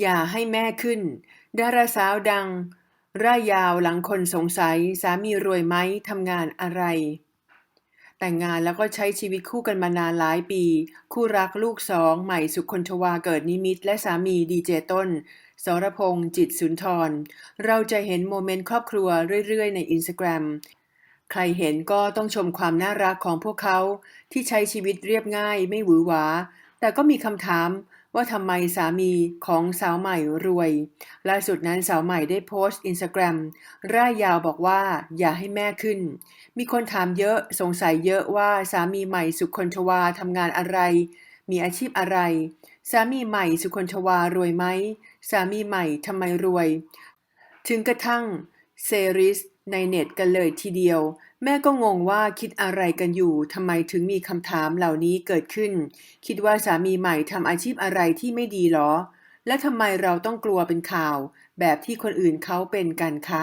อย่าให้แม่ขึ้น ดาราสาวดัง ร่ายยาวหลังคนสงสัย สามีรวยไหมทำงานอะไร แต่งงานแล้วก็ใช้ชีวิตคู่กันมานานหลายปี คู่รักลูกสองใหม่สุคนทวาเกิดนิมิต และสามีดีเจต้น สรพงษ์จิตสุนทร เราจะเห็นโมเมนต์ครอบครัวเรื่อยๆ ในอินสตาแกรมใครเห็นก็ต้องชมความน่ารักของพวกเขาที่ใช้ชีวิตเรียบง่ายไม่หวือหวา แต่ก็มีคำถาม ว่าทำไมสามีของสาวใหม่รวย ล่าสุดนั้นสาวใหม่ได้โพสต์อินสตาแกรมร่ายยาวบอกว่าอย่าให้แม่ขึ้น มีคนถามเยอะสงสัยเยอะว่าสามีใหม่สุคนทวาทำงานอะไร มีอาชีพอะไร สามีใหม่สุคนทวารวยไหม สามีใหม่ทำไมรวย ถึงกระทั่งเซริส ในเน็ตกันเลยทีเดียว แม่ก็งงว่าคิดอะไรกันอยู่ทำไมถึงมีคำถามเหล่านี้เกิดขึ้น คิดว่าสามีใหม่ทำอาชีพอะไรที่ไม่ดีหรอ และทำไมเราต้องกลัวเป็นข่าว แบบที่คนอื่นเขาเป็นกันคะ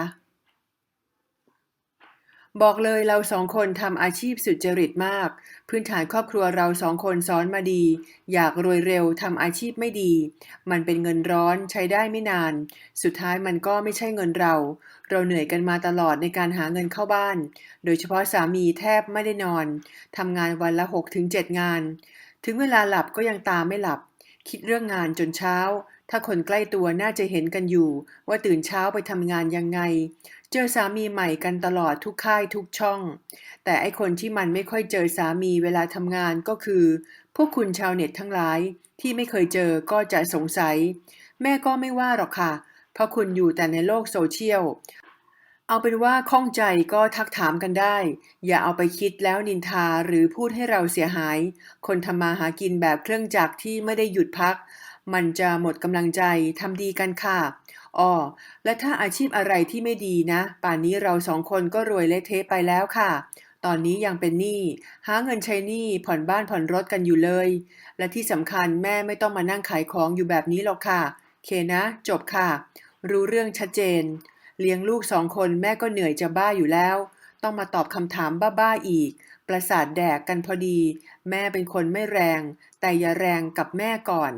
บอกเลยเราสองคนทำอาชีพสุจริตมาก พื้นฐานครอบครัวเราสองคนซ้อนมาดี อยากรวยเร็วทำอาชีพไม่ดี มันเป็นเงินร้อนใช้ได้ไม่นาน สุดท้ายมันก็ไม่ใช่เงินเรา เราเหนื่อยกันมาตลอดในการหาเงินเข้าบ้าน โดยเฉพาะสามีแทบไม่ได้นอนทำงานวันละ 6-7 งาน ถึงเวลาหลับก็ยังตามไม่หลับ คิดเรื่องงานจนเช้า ถ้าคนใกล้ตัวน่าจะเห็นกันอยู่ ว่าตื่นเช้าไปทำงานยังไง เจอสามีใหม่กันตลอดทุกค่ายทุกช่อง แต่ไอคนที่มันไม่ค่อยเจอสามีเวลาทำงานก็คือ พวกคุณชาวเน็ตทั้งหลาย ที่ไม่เคยเจอก็จะสงสัย แม่ก็ไม่ว่าหรอกค่ะ เพราะคุณอยู่แต่ในโลกโซเชียล เอาเป็นว่าข้องใจก็ทักถามกันได้ อย่าเอาไปคิดแล้วนินทาหรือพูดให้เราเสียหาย คนทำมาหากินแบบเครื่องจักรที่ไม่ได้หยุดพัก มันจะหมดกำลังใจทำดีกันค่ะอ้อและถ้าอาชีพอะไรที่ไม่ดีนะ ป่านนี้เราสองคนก็รวยเละเทะไปแล้วค่ะ ตอนนี้ยังเป็นหนี้หาเงินใช้หนี้ผ่อนบ้านผ่อนรถกันอยู่เลย และที่สำคัญแม่ไม่ต้องมานั่งขายของอยู่แบบนี้หรอกค่ะเคนะ จบค่ะ รู้เรื่องชัดเจน เลี้ยงลูกสองคนแม่ก็เหนื่อยจะบ้าอยู่แล้ว ต้องมาตอบคำถามบ้าๆอีก ประสาทแดกกันพอดี แม่เป็นคนไม่แรง แต่อย่าแรงกับแม่ก่อน